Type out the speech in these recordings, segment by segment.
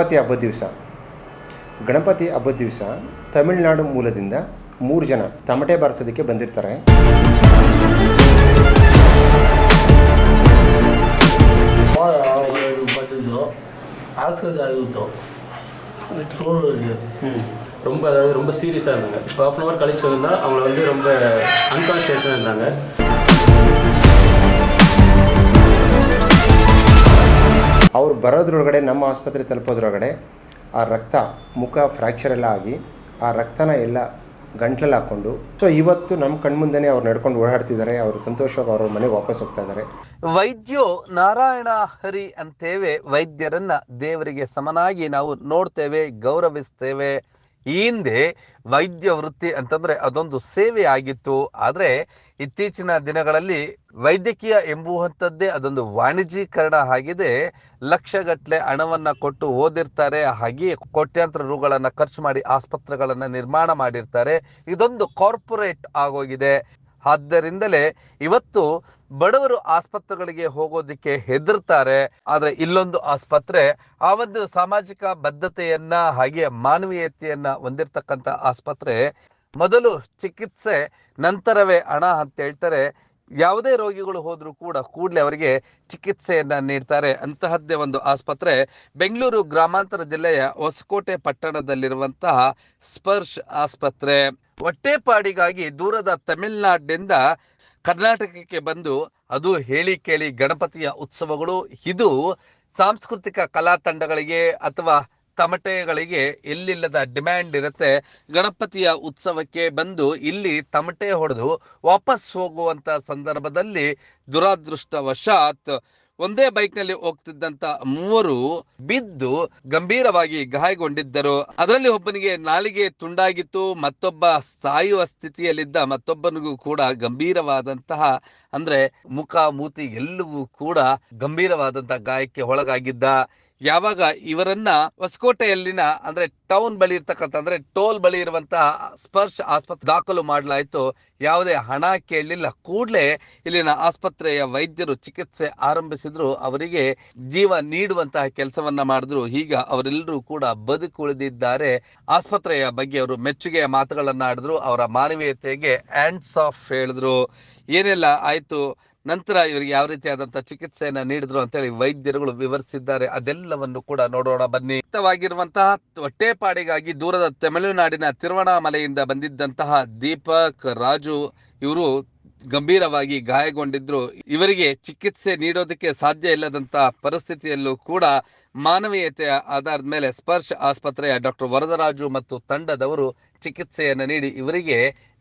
ಗಣಪತಿ ಹಬ್ಬದ ದಿವಸ ಗಣಪತಿ ಹಬ್ಬದ ದಿವಸ ತಮಿಳುನಾಡು ಮೂಲದಿಂದ ಮೂರು ಜನ ತಮಟೆ ಬಾರಿಸೋದಕ್ಕೆ ಬಂದಿರ್ತಾರೆ ಅವರು ಬಂದಿದ್ದು ಆಕ್ಸಿಡೆಂಟ್ ಆಗಿತ್ತು ಸ್ಕೂಲಲ್ಲಿ ரொம்ப அதாவது ரொம்ப சீரியஸாக இருந்தாங்க ஹாஃப் அன் ஹவர் கழிச்சு வந்தால் அவங்கள வந்து ரொம்ப அன்கான்ஷியஸாக இருந்தாங்க ಅವ್ರು ಬರೋದ್ರೊಳಗಡೆ, ನಮ್ಮ ಆಸ್ಪತ್ರೆ ತಲುಪೋದ್ರೊಳಗಡೆ ಆ ರಕ್ತ ಮುಖ ಫ್ರ್ಯಾಕ್ಚರ್ ಎಲ್ಲ ಆಗಿ, ಆ ರಕ್ತನ ಎಲ್ಲ ಗಂಟ್ಲಲ್ಲಿ ಹಾಕ್ಕೊಂಡು, ಸೊ ಇವತ್ತು ನಮ್ಮ ಕಣ್ಮುಂದೆನೇ ಅವ್ರು ನಡ್ಕೊಂಡು ಓಡಾಡ್ತಿದ್ದಾರೆ, ಅವರು ಸಂತೋಷವಾಗಿ ಅವ್ರ ಮನೆಗೆ ವಾಪಸ್ ಹೋಗ್ತಾ ಇದ್ದಾರೆ. ವೈದ್ಯೋ ನಾರಾಯಣ ಹರಿ ಅಂತೇವೆ, ವೈದ್ಯರನ್ನ ದೇವರಿಗೆ ಸಮನಾಗಿ ನಾವು ನೋಡ್ತೇವೆ, ಗೌರವಿಸ್ತೇವೆ. ಈ ಹಿಂದೆ ವೈದ್ಯ ವೃತ್ತಿ ಅಂತಂದ್ರೆ ಅದೊಂದು ಸೇವೆ ಆಗಿತ್ತು. ಆದರೆ ಇತ್ತೀಚಿನ ದಿನಗಳಲ್ಲಿ ವೈದ್ಯಕೀಯ ಎಂಬುವಂಥದ್ದೇ ಅದೊಂದು ವಾಣಿಜ್ಯೀಕರಣ ಆಗಿದೆ. ಲಕ್ಷಗಟ್ಟಲೆ ಹಣವನ್ನ ಕೊಟ್ಟು ಓದಿರ್ತಾರೆ. ಹಾಗೆಯೇ ಕೋಟ್ಯಾಂತರ ರೂಗಳನ್ನ ಖರ್ಚು ಮಾಡಿ ಆಸ್ಪತ್ರೆಗಳನ್ನ ನಿರ್ಮಾಣ ಮಾಡಿರ್ತಾರೆ. ಇದೊಂದು ಕಾರ್ಪೊರೇಟ್ ಆಗೋಗಿದೆ. ಆದ್ದರಿಂದಲೇ ಇವತ್ತು ಬಡವರು ಆಸ್ಪತ್ರೆಗಳಿಗೆ ಹೋಗೋದಿಕ್ಕೆ ಹೆದರ್ತಾರೆ. ಆದರೆ ಇಲ್ಲೊಂದು ಆಸ್ಪತ್ರೆ, ಆ ಒಂದು ಸಾಮಾಜಿಕ ಬದ್ಧತೆಯನ್ನ ಹಾಗೆ ಮಾನವೀಯತೆಯನ್ನ ಹೊಂದಿರತಕ್ಕಂತ ಆಸ್ಪತ್ರೆ, ಮೊದಲು ಚಿಕಿತ್ಸೆ, ನಂತರವೇ ಹಣ ಅಂತ ಹೇಳ್ತಾರೆ. ಯಾವುದೇ ರೋಗಿಗಳು ಹೋದರೂ ಕೂಡ ಕೂಡಲೇ ಅವರಿಗೆ ಚಿಕಿತ್ಸೆಯನ್ನು ನೀಡ್ತಾರೆ. ಅಂತಹದ್ದೇ ಒಂದು ಆಸ್ಪತ್ರೆ. ಬೆಂಗಳೂರು ಗ್ರಾಮಾಂತರ ಜಿಲ್ಲೆಯ ಹೊಸಕೋಟೆ ಪಟ್ಟಣದಲ್ಲಿರುವಂತಹ ಸ್ಪರ್ಶ್ ಆಸ್ಪತ್ರೆ. ಹೊಟ್ಟೆಪಾಡಿಗಾಗಿ ದೂರದ ತಮಿಳುನಾಡಿನಿಂದ ಕರ್ನಾಟಕಕ್ಕೆ ಬಂದು ಅದು ಹೇಳಿ ಕೇಳಿ ಗಣಪತಿಯ ಉತ್ಸವಗಳು. ಇದು ಸಾಂಸ್ಕೃತಿಕ ಕಲಾ ತಂಡಗಳಿಗೆ ಅಥವಾ ತಮಟೆಗಳಿಗೆ ಎಲ್ಲಿಲ್ಲದ ಡಿಮ್ಯಾಂಡ್ ಇರುತ್ತೆ. ಗಣಪತಿಯ ಉತ್ಸವಕ್ಕೆ ಬಂದು ಇಲ್ಲಿ ತಮಟೆ ಹೊಡೆದು ವಾಪಸ್ ಹೋಗುವಂತ ಸಂದರ್ಭದಲ್ಲಿ ದುರಾದೃಷ್ಟವಶಾತ್ ಒಂದೇ ಬೈಕ್ನಲ್ಲಿ ಹೋಗ್ತಿದ್ದಂತ ಮೂವರು ಬಿದ್ದು ಗಂಭೀರವಾಗಿ ಗಾಯಗೊಂಡಿದ್ದರು. ಅದರಲ್ಲಿ ಒಬ್ಬನಿಗೆ ನಾಲಿಗೆ ತುಂಡಾಗಿತ್ತು. ಮತ್ತೊಬ್ಬ ಸಾಯುವ ಸ್ಥಿತಿಯಲ್ಲಿದ್ದ ಮತ್ತೊಬ್ಬನಿಗೂ ಕೂಡ ಗಂಭೀರವಾದಂತಹ, ಅಂದ್ರೆ ಮುಖ, ಮೂತಿ ಎಲ್ಲವೂ ಕೂಡ ಗಂಭೀರವಾದಂತಹ ಗಾಯಕ್ಕೆ ಒಳಗಾಗಿದ್ದ. ಯಾವಾಗ ಇವರನ್ನ ಹೊಸಕೋಟೆಯಲ್ಲಿನ ಅಂದ್ರೆ ಟೌನ್ ಬಳಿ ಇರ್ತಕ್ಕಂಥ, ಅಂದ್ರೆ ಟೋಲ್ ಬಳಿ ಇರುವಂತಹ ಸ್ಪರ್ಶ ಆಸ್ಪತ್ರೆ ದಾಖಲು ಮಾಡಲಾಯಿತು. ಯಾವುದೇ ಹಣ ಕೇಳಲಿಲ್ಲ. ಕೂಡಲೇ ಇಲ್ಲಿನ ಆಸ್ಪತ್ರೆಯ ವೈದ್ಯರು ಚಿಕಿತ್ಸೆ ಆರಂಭಿಸಿದ್ರು. ಅವರಿಗೆ ಜೀವ ನೀಡುವಂತಹ ಕೆಲಸವನ್ನ ಮಾಡಿದ್ರು. ಈಗ ಅವರೆಲ್ಲರೂ ಕೂಡ ಬದುಕುಳಿದಿದ್ದಾರೆ. ಆಸ್ಪತ್ರೆಯ ಬಗ್ಗೆ ಅವರು ಮೆಚ್ಚುಗೆಯ ಮಾತುಗಳನ್ನ ಆಡಿದ್ರು ಅವರ ಮಾನವೀಯತೆಗೆ ಹ್ಯಾಂಡ್ಸ್ ಆಫ್ ಹೇಳಿದ್ರು. ಏನೆಲ್ಲ ಆಯ್ತು? ನಂತರ ಇವರಿಗೆ ಯಾವ ರೀತಿಯಾದಂತಹ ಚಿಕಿತ್ಸೆಯನ್ನ ನೀಡಿದ್ರು ಅಂತೇಳಿ ವೈದ್ಯರುಗಳು ವಿವರಿಸಿದ್ದಾರೆ. ಅದೆಲ್ಲವನ್ನು ಕೂಡ ನೋಡೋಣ ಬನ್ನಿ. ಮುಕ್ತವಾಗಿರುವಂತಹ ಹೊಟ್ಟೆಪಾಡಿಗಾಗಿ ದೂರದ ತಮಿಳುನಾಡಿನ ತಿರುವಣಾಮಲೆಯಿಂದ ಬಂದಿದ್ದಂತಹ ದೀಪಕ್, ರಾಜು ಇವರು ಗಂಭೀರವಾಗಿ ಗಾಯಗೊಂಡಿದ್ರು. ಇವರಿಗೆ ಚಿಕಿತ್ಸೆ ನೀಡೋದಕ್ಕೆ ಸಾಧ್ಯ ಇಲ್ಲದಂತ ಪರಿಸ್ಥಿತಿಯಲ್ಲೂ ಕೂಡ ಮಾನವೀಯತೆಯ ಆಧಾರದ ಮೇಲೆ ಸ್ಪರ್ಶ ಆಸ್ಪತ್ರೆಯ ಡಾಕ್ಟರ್ ವರದರಾಜು ಮತ್ತು ತಂಡದವರು ಚಿಕಿತ್ಸೆಯನ್ನು ನೀಡಿ ಇವರಿಗೆ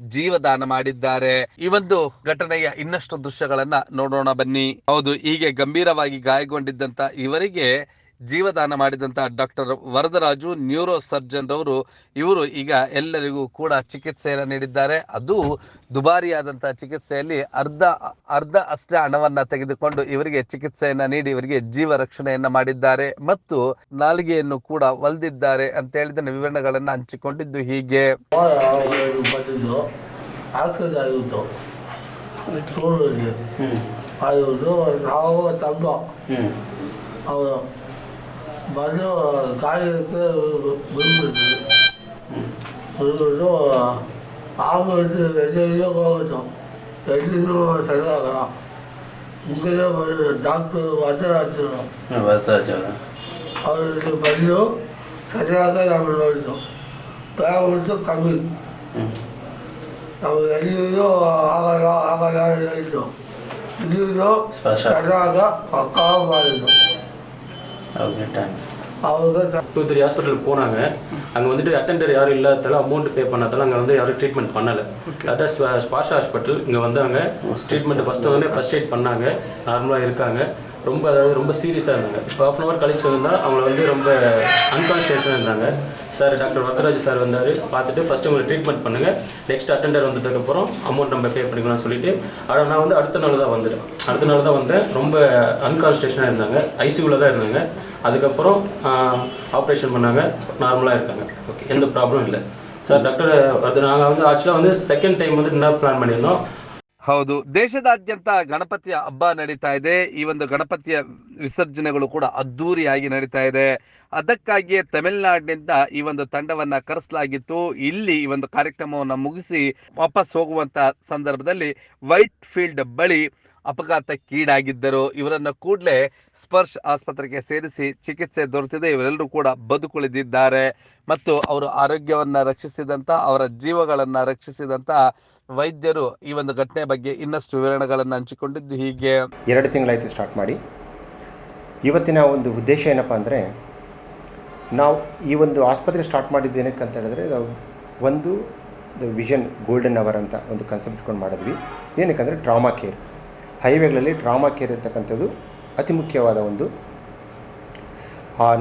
ಜೀವದಾನ ಮಾಡಿದ್ದಾರೆ. ಈ ಒಂದು ಘಟನೆಯ ಇನ್ನಷ್ಟು ದೃಶ್ಯಗಳನ್ನ ನೋಡೋಣ ಬನ್ನಿ. ಹೌದು, ಹೀಗೆ ಗಂಭೀರವಾಗಿ ಗಾಯಗೊಂಡಿದ್ದಂತ ಇವರಿಗೆ ಜೀವದಾನ ಮಾಡಿದಂತ ಡಾಕ್ಟರ್ ವರದರಾಜು ನ್ಯೂರೋ ಸರ್ಜನ್ ರವರು ಇವರು ಈಗ ಎಲ್ಲರಿಗೂ ಕೂಡ ಚಿಕಿತ್ಸೆಯನ್ನು ನೀಡಿದ್ದಾರೆ. ಅದು ದುಬಾರಿಯಾದಂತಹ ಚಿಕಿತ್ಸೆಯಲ್ಲಿ ಅರ್ಧ ಅರ್ಧ ಅಷ್ಟೇ ಹಣವನ್ನ ತೆಗೆದುಕೊಂಡು ಇವರಿಗೆ ಚಿಕಿತ್ಸೆಯನ್ನ ನೀಡಿ ಇವರಿಗೆ ಜೀವ ರಕ್ಷಣೆಯನ್ನ ಮಾಡಿದ್ದಾರೆ ಮತ್ತು ನಾಲಿಗೆಯನ್ನು ಕೂಡ ಒಲ್ದಿದ್ದಾರೆ ಅಂತ ಹೇಳಿದ ವಿವರಣೆಗಳನ್ನ ಹಂಚಿಕೊಂಡಿದ್ದು ಹೀಗೆ. ನಾವು மறுபடியும் காய்கறிக்கு விரும்புது விரும்பிட்டும் ஆம்பு எடுத்து வெளியிலேயே டாக்டர் வசராச்சிடும் வசராச்சிடும் அவருக்கு பண்ணியும் சரியாக நம்ம வருத்தம் பேரண்ட்ஸும் கம்மி. நம்ம வெளியிலும் ஆகலாம் ஆகலாம் எழுதிட்டோம் இதுவும் சரியாக பக்காவாக மாறிடும் ஓகே தேங்க்ஸ் அவங்க டூ த்ரீ ஹாஸ்பிட்டல் போனாங்க. அங்கே வந்துட்டு அட்டெண்டர் யாரும் இல்லாததால அமௌண்ட் பே பண்ணாதால அங்கே வந்து யாரும் ட்ரீட்மெண்ட் பண்ணலை. அதான் ஸ்பாஷா ஹாஸ்பிட்டல் இங்கே வந்தாங்க. ட்ரீட்மெண்ட் ஃபஸ்ட்டு வந்து ஃபஸ்ட் எய்ட் பண்ணாங்க. நார்மலாக இருக்காங்க. ரொம்ப அதாவது ரொம்ப சீரியஸாக இருந்தாங்க. ஹாஃப் அன் ஹவர் கழிச்சு வந்தால் அவங்கள வந்து ரொம்ப அன்கான்ஷியஸாக இருந்தாங்க. சார் டாக்டர் வரதராஜ் சார் வந்தார். பார்த்துட்டு ஃபஸ்ட்டு உங்களுக்கு ட்ரீட்மெண்ட் பண்ணுங்கள் நெக்ஸ்ட் அட்டெண்டர் வந்ததுக்கப்புறம் அமௌண்ட் நம்ம பே பண்ணிக்கலாம்னு சொல்லிட்டு ஆனால் நான் வந்து அடுத்த நாள் தான் வந்துட்டேன். அடுத்த நாள் தான் வந்தேன். ரொம்ப அன்கான்ஸ்டேஷனாக இருந்தாங்க. ஐசியூவில் தான் இருந்தாங்க. அதுக்கப்புறம் ஆப்ரேஷன் பண்ணாங்க. நார்மலாக இருக்காங்க. ஓகே எந்த ப்ராப்ளம் இல்லை. சார் டாக்டர் அது நாங்கள் வந்து ஆக்சுவலாக வந்து செகண்ட் டைம் வந்து என்ன பிளான் பண்ணியிருந்தோம்? ಹೌದು. ದೇಶದಾದ್ಯಂತ ಗಣಪತಿಯ ಹಬ್ಬ ನಡೀತಾ ಇದೆ. ಈ ಒಂದು ಗಣಪತಿಯ ವಿಸರ್ಜನೆಗಳು ಕೂಡ ಅದ್ದೂರಿಯಾಗಿ ನಡೀತಾ ಇದೆ. ಅದಕ್ಕಾಗಿಯೇ ತಮಿಳುನಾಡಿನಿಂದ ಈ ಒಂದು ತಂಡವನ್ನ ಕರೆಸಲಾಗಿತ್ತು. ಇಲ್ಲಿ ಈ ಒಂದು ಕಾರ್ಯಕ್ರಮವನ್ನು ಮುಗಿಸಿ ವಾಪಸ್ ಹೋಗುವಂತ ಸಂದರ್ಭದಲ್ಲಿ ವೈಟ್ ಫೀಲ್ಡ್ ಬಳಿ ಅಪಘಾತಕ್ಕೀಡಾಗಿದ್ದರು. ಇವರನ್ನ ಕೂಡಲೇ ಸ್ಪರ್ಶ್ ಆಸ್ಪತ್ರೆಗೆ ಸೇರಿಸಿ ಚಿಕಿತ್ಸೆ ದೊರೆತಿದೆ. ಇವರೆಲ್ಲರೂ ಕೂಡ ಬದುಕುಳಿದಿದ್ದಾರೆ. ಮತ್ತು ಅವರು ಆರೋಗ್ಯವನ್ನ ರಕ್ಷಿಸಿದಂತ, ಅವರ ಜೀವಗಳನ್ನ ರಕ್ಷಿಸಿದಂತ ವೈದ್ಯರು ಈ ಒಂದು ಘಟನೆ ಬಗ್ಗೆ ಇನ್ನಷ್ಟು ವಿವರಣೆಗಳನ್ನು ಹಂಚಿಕೊಂಡಿದ್ದು ಹೀಗೆ. ಎರಡು ತಿಂಗಳಾಯಿತು ಸ್ಟಾರ್ಟ್ ಮಾಡಿ. ಇವತ್ತಿನ ಒಂದು ಉದ್ದೇಶ ಏನಪ್ಪ ಅಂದರೆ ನಾವು ಈ ಒಂದು ಆಸ್ಪತ್ರೆ ಸ್ಟಾರ್ಟ್ ಮಾಡಿದ್ದೇನಕ್ಕೆ ಅಂತ ಹೇಳಿದ್ರೆ ಒಂದು ದ ವಿಷನ್ ಗೋಲ್ಡನ್ ಅವರ್ ಅಂತ ಒಂದು ಕನ್ಸೆಪ್ಟ್ ಇಟ್ಕೊಂಡು ಮಾಡಿದ್ವಿ. ಏನಕ್ಕಂದರೆ ಟ್ರಾಮಾ ಕೇರ್ ಹೈವೇಗಳಲ್ಲಿ ಟ್ರಾಮಾ ಕೇರ್ ಇರ್ತಕ್ಕಂಥದ್ದು ಅತಿ ಮುಖ್ಯವಾದ ಒಂದು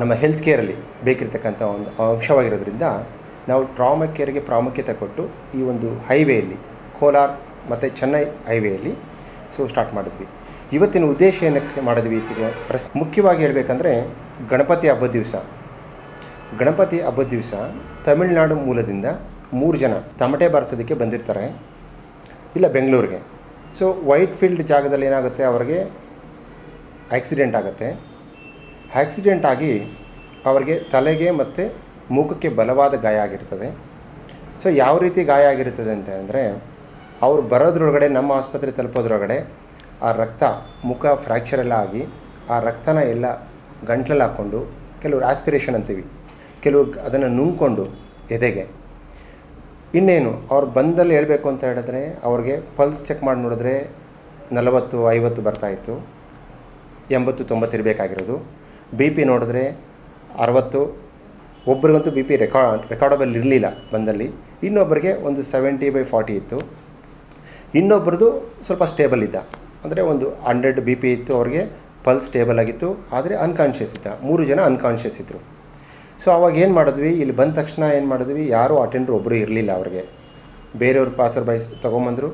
ನಮ್ಮ ಹೆಲ್ತ್ ಕೇರಲ್ಲಿ ಬೇಕಿರ್ತಕ್ಕಂಥ ಒಂದು ಅಂಶವಾಗಿರೋದ್ರಿಂದ ನಾವು ಟ್ರಾಮಾ ಕೇರ್ಗೆ ಪ್ರಾಮುಖ್ಯತೆ ಕೊಟ್ಟು ಈ ಒಂದು ಹೈವೇಯಲ್ಲಿ ಕೋಲಾರ್ ಮತ್ತು ಚೆನ್ನೈ ಹೈವೇಯಲ್ಲಿ ಸೊ ಸ್ಟಾರ್ಟ್ ಮಾಡಿದ್ವಿ. ಇವತ್ತಿನ ಉದ್ದೇಶ ಏನಕ್ಕೆ ಮಾಡಿದ್ವಿ ಪ್ರಸ್, ಮುಖ್ಯವಾಗಿ ಹೇಳಬೇಕಂದ್ರೆ ಗಣಪತಿ ಹಬ್ಬದ ದಿವಸ. ಗಣಪತಿ ಹಬ್ಬದ ದಿವಸ ತಮಿಳುನಾಡು ಮೂಲದಿಂದ ಮೂರು ಜನ ತಮಟೆ ಬಾರಿಸೋದಕ್ಕೆ ಬಂದಿರ್ತಾರೆ. ಇಲ್ಲ, ಬೆಂಗಳೂರಿಗೆ. ಸೊ ವೈಟ್ ಫೀಲ್ಡ್ ಜಾಗದಲ್ಲಿ ಏನಾಗುತ್ತೆ? ಅವರಿಗೆ ಆಕ್ಸಿಡೆಂಟ್ ಆಗುತ್ತೆ. ಆಕ್ಸಿಡೆಂಟ್ ಆಗಿ ಅವರಿಗೆ ತಲೆಗೆ ಮತ್ತು ಮುಖಕ್ಕೆ ಬಲವಾದ ಗಾಯ ಆಗಿರ್ತದೆ. ಸೊ ಯಾವ ರೀತಿ ಗಾಯ ಆಗಿರ್ತದೆ ಅಂತ ಅಂದರೆ, ಅವ್ರು ಬರೋದ್ರೊಳಗಡೆ, ನಮ್ಮ ಆಸ್ಪತ್ರೆ ತಲುಪೋದ್ರೊಳಗಡೆ ಆ ರಕ್ತ ಮುಖ ಫ್ರ್ಯಾಕ್ಚರ್ ಎಲ್ಲ ಆಗಿ ಆ ರಕ್ತನ ಎಲ್ಲ ಗಂಟ್ಲಲ್ಲಿ ಹಾಕ್ಕೊಂಡು ಕೆಲವರು ಆಸ್ಪಿರೇಷನ್ ಅಂತೀವಿ. ಕೆಲವು ಅದನ್ನು ನುಂಗ್ಕೊಂಡು ಎದೆಗೆ. ಇನ್ನೇನು, ಅವ್ರು ಬಂದಲ್ಲಿ ಹೇಳಬೇಕು ಅಂತ ಹೇಳಿದ್ರೆ, ಅವ್ರಿಗೆ ಪಲ್ಸ್ ಚೆಕ್ ಮಾಡಿ ನೋಡಿದ್ರೆ ನಲವತ್ತು, ಐವತ್ತು ಬರ್ತಾಯಿತ್ತು ಎಂಬತ್ತು, ತೊಂಬತ್ತು ಇರಬೇಕಾಗಿರೋದು. ಬಿ ಪಿ ನೋಡಿದ್ರೆ ಅರವತ್ತು. ಒಬ್ರಿಗಂತೂ ಬಿ ಪಿ ರೆಕಾರ್ಡ್, ರೆಕಾರ್ಡಬಲ್ ಇರಲಿಲ್ಲ ಬಂದಲ್ಲಿ. ಇನ್ನೊಬ್ಬರಿಗೆ ಒಂದು ಸೆವೆಂಟಿ ಬೈ ಫಾರ್ಟಿ ಇತ್ತು. ಇನ್ನೊಬ್ಬರದು ಸ್ವಲ್ಪ ಸ್ಟೇಬಲ್ ಇದ್ದ. ಅಂದರೆ ಒಂದು ಹಂಡ್ರೆಡ್ ಬಿ ಪಿ ಇತ್ತು ಅವ್ರಿಗೆ, ಪಲ್ಸ್ ಸ್ಟೇಬಲ್ ಆಗಿತ್ತು. ಆದರೆ ಅನ್ಕಾನ್ಷಿಯಸ್ ಇದ್ದ. ಮೂರು ಜನ ಅನ್ಕಾನ್ಷಿಯಸ್ ಇದ್ದರು ಸೊ ಅವಾಗ ಏನು ಮಾಡಿದ್ವಿ? ಇಲ್ಲಿ ಬಂದ ತಕ್ಷಣ ಏನು ಮಾಡಿದ್ವಿ? ಯಾರೂ ಅಟೆಂಡ್ರು ಒಬ್ಬರು ಇರಲಿಲ್ಲ ಅವ್ರಿಗೆ. ಬೇರೆಯವ್ರ ಪಾಸರ್ ಬೈಸ್ ತೊಗೊಂಬಂದರು,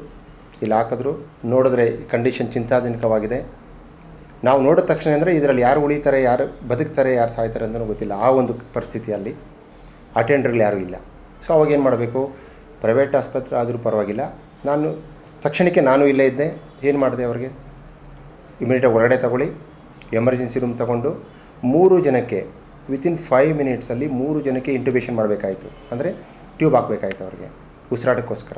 ಇಲ್ಲಿ ಹಾಕಿದ್ರು. ನೋಡಿದ್ರೆ ಕಂಡೀಷನ್ ಚಿಂತಾಜನಕವಾಗಿದೆ. ನಾವು ನೋಡಿದ ತಕ್ಷಣ ಅಂದರೆ ಇದರಲ್ಲಿ ಯಾರು ಉಳಿತಾರೆ, ಯಾರು ಬದುಕ್ತಾರೆ, ಯಾರು ಸಾಯ್ತಾರೆ ಅಂತಲೂ ಗೊತ್ತಿಲ್ಲ. ಆ ಒಂದು ಪರಿಸ್ಥಿತಿಯಲ್ಲಿ ಅಟೆಂಡ್ರ್ಗಳು ಯಾರೂ ಇಲ್ಲ. ಸೊ ಅವಾಗ ಏನು ಮಾಡಬೇಕು? ಪ್ರೈವೇಟ್ ಆಸ್ಪತ್ರೆ ಆದರೂ ಪರವಾಗಿಲ್ಲ. ನಾನು ತಕ್ಷಣಕ್ಕೆ ನಾನು ಇಲ್ಲೇ ಇದ್ದೆ. ಏನು ಮಾಡಿದೆ ಅವ್ರಿಗೆ? ಇಮಿಡಿಯೇಟಾಗಿ ಹೊರಗಡೆ ತಗೊಳ್ಳಿ. ಎಮರ್ಜೆನ್ಸಿ ರೂಮ್ ತಗೊಂಡು ಮೂರು ಜನಕ್ಕೆ ವಿತಿನ್ ಫೈವ್ ಮಿನಿಟ್ಸಲ್ಲಿ ಮೂರು ಜನಕ್ಕೆ ಇಂಟುಬೇಷನ್ ಮಾಡಬೇಕಾಯಿತು. ಅಂದರೆ ಟ್ಯೂಬ್ ಹಾಕಬೇಕಾಯ್ತು ಅವ್ರಿಗೆ, ಉಸಿರಾಟಕ್ಕೋಸ್ಕರ.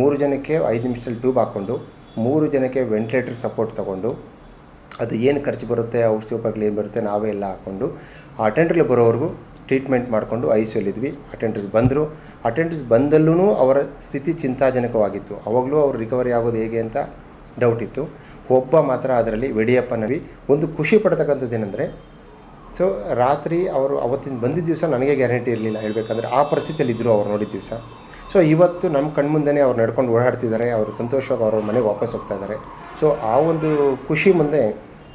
ಮೂರು ಜನಕ್ಕೆ ಐದು ನಿಮಿಷದಲ್ಲಿ ಟ್ಯೂಬ್ ಹಾಕ್ಕೊಂಡು, ಮೂರು ಜನಕ್ಕೆ ವೆಂಟಿಲೇಟರ್ ಸಪೋರ್ಟ್ ತಗೊಂಡು, ಅದು ಏನು ಖರ್ಚು ಬರುತ್ತೆ, ಔಷಧಿ ಉಪಕರಣ ಏನು ಬರುತ್ತೆ, ನಾವೇ ಎಲ್ಲ ಹಾಕ್ಕೊಂಡು ಆ ಅಟೆಂಡ್ರ್ಗಳು ಬರೋವರೆಗೂ ಟ್ರೀಟ್ಮೆಂಟ್ ಮಾಡಿಕೊಂಡು ಐ ಸಿ ಯಲ್ಲಿದ್ವಿ ಅಟೆಂಡರ್ಸ್ ಬಂದರು. ಅಟೆಂಡರ್ಸ್ ಬಂದಲ್ಲೂ ಅವರ ಸ್ಥಿತಿ ಚಿಂತಾಜನಕವಾಗಿತ್ತು. ಅವಾಗಲೂ ಅವರು ರಿಕವರಿ ಆಗೋದು ಹೇಗೆ ಅಂತ ಡೌಟ್ ಇತ್ತು. ಒಬ್ಬ ಮಾತ್ರ ಅದರಲ್ಲಿ ವೆಡಿಯಪ್ಪ ನವಿ ಒಂದು ಖುಷಿ ಪಡ್ತಕ್ಕಂಥದ್ದು ಏನಂದರೆ ಸೊ ರಾತ್ರಿ ಅವರು ಅವತ್ತಿನ ಬಂದಿದ್ದ ದಿವಸ ನನಗೆ ಗ್ಯಾರಂಟಿ ಇರಲಿಲ್ಲ. ಹೇಳಬೇಕಂದ್ರೆ ಆ ಪರಿಸ್ಥಿತಿಯಲ್ಲಿ ಇದ್ದರು ಅವ್ರು ನೋಡಿದ ದಿವಸ. ಸೊ ಇವತ್ತು ನಮ್ಮ ಕಣ್ಮುಂದೆನೇ ಅವ್ರು ನಡ್ಕೊಂಡು ಓಡಾಡ್ತಿದ್ದಾರೆ. ಅವರು ಸಂತೋಷವಾಗಿ ಅವ್ರ ಮನೆಗೆ ವಾಪಸ್ ಹೋಗ್ತಾ ಇದ್ದಾರೆ. ಸೊ ಆ ಒಂದು ಖುಷಿ ಮುಂದೆ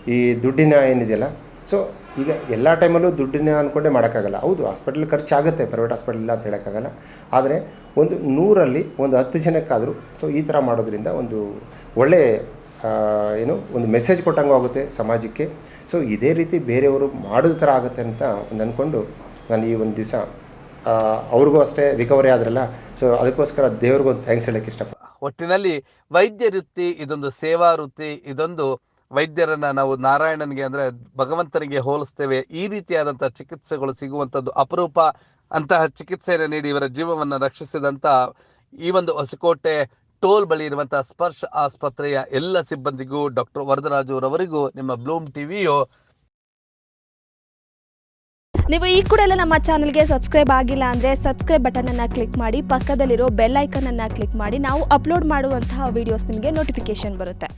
ಈ ದುಡ್ಡಿನ ಏನಿದೆಯಲ್ಲ ಸೊ ಈಗ ಎಲ್ಲ ಟೈಮಲ್ಲೂ ದುಡ್ಡಿನ ಅಂದ್ಕೊಂಡೇ ಮಾಡೋಕ್ಕಾಗಲ್ಲ. ಹೌದು ಹಾಸ್ಪಿಟ್ಲ್ ಖರ್ಚಾಗುತ್ತೆ ಪ್ರೈವೇಟ್ ಹಾಸ್ಪಿಟಲ್ ಇಲ್ಲ ಅಂತ ಹೇಳೋಕ್ಕಾಗಲ್ಲ. ಆದರೆ ಒಂದು ನೂರಲ್ಲಿ ಒಂದು ಹತ್ತು ಜನಕ್ಕಾದರೂ ಸೊ ಈ ಥರ ಮಾಡೋದ್ರಿಂದ ಒಂದು ಒಳ್ಳೆ ಆ, ಏನು, ಒಂದು ಮೆಸೇಜ್ ಕೊಟ್ಟಂಗೆ ಆಗುತ್ತೆ ಸಮಾಜಕ್ಕೆ. ಸೊ ಇದೇ ರೀತಿ ಬೇರೆಯವರು ಮಾಡೋದ ಥರ ಆಗುತ್ತೆ ಅಂತ ಒಂದು ಅಂದ್ಕೊಂಡು ನಾನು ಈ ಒಂದು ದಿವಸ ಅವ್ರಿಗೂ ಅಷ್ಟೇ ರಿಕವರಿ ಆದ್ರಲ್ಲ. ಸೊ ಅದಕ್ಕೋಸ್ಕರ ದೇವ್ರಿಗೂ ಒಂದು ಥ್ಯಾಂಕ್ಸ್ ಹೇಳಕ್ಕೆ ಇಷ್ಟಪಡ್ತೀನಿ. ಒಟ್ಟಿನಲ್ಲಿ ವೈದ್ಯ ವೃತ್ತಿ, ಇದೊಂದು ಸೇವಾ ವೃತ್ತಿ, ಇದೊಂದು ವೈದ್ಯರನ್ನ ನಾವು ನಾರಾಯಣನಿಗೆ ಅಂದ್ರೆ ಭಗವಂತನಿಗೆ ಹೋಲಿಸ್ತೇವೆ. ಈ ರೀತಿಯಾದಂತಹ ಚಿಕಿತ್ಸೆಗಳು ಸಿಗುವಂತದ್ದು ಅಪರೂಪ ಅಂತಹ ಚಿಕಿತ್ಸೆಯನ್ನು ನೀಡಿ ಇವರ ಜೀವವನ್ನು ರಕ್ಷಿಸಿದಂತ ಈ ಒಂದು ಹೊಸಕೋಟೆ ಟೋಲ್ ಬಳಿ ಇರುವಂತಹ ಸ್ಪರ್ಶ ಆಸ್ಪತ್ರೆಯ ಎಲ್ಲ ಸಿಬ್ಬಂದಿಗೂ ಡಾಕ್ಟರ್ ವರದರಾಜು ರವರಿಗೂ ನಿಮ್ಮ ಬ್ಲೂಮ್ ಟಿವಿಯು ನೀವು ಈ ಕೂಡ ಎಲ್ಲ ನಮ್ಮ ಚಾನಲ್ಗೆ ಸಬ್ಸ್ಕ್ರೈಬ್ ಆಗಿಲ್ಲ ಅಂದರೆ ಸಬ್ಸ್ಕ್ರೈಬ್ ಬಟನನ್ನು ಕ್ಲಿಕ್ ಮಾಡಿ, ಪಕ್ಕದಲ್ಲಿರೋ ಬೆಲ್ ಐಕನನ್ನು ಕ್ಲಿಕ್ ಮಾಡಿ. ನಾವು ಅಪ್ಲೋಡ್ ಮಾಡುವಂತಹ ವೀಡಿಯೋಸ್ ನಿಮಗೆ ನೋಟಿಫಿಕೇಶನ್ ಬರುತ್ತೆ.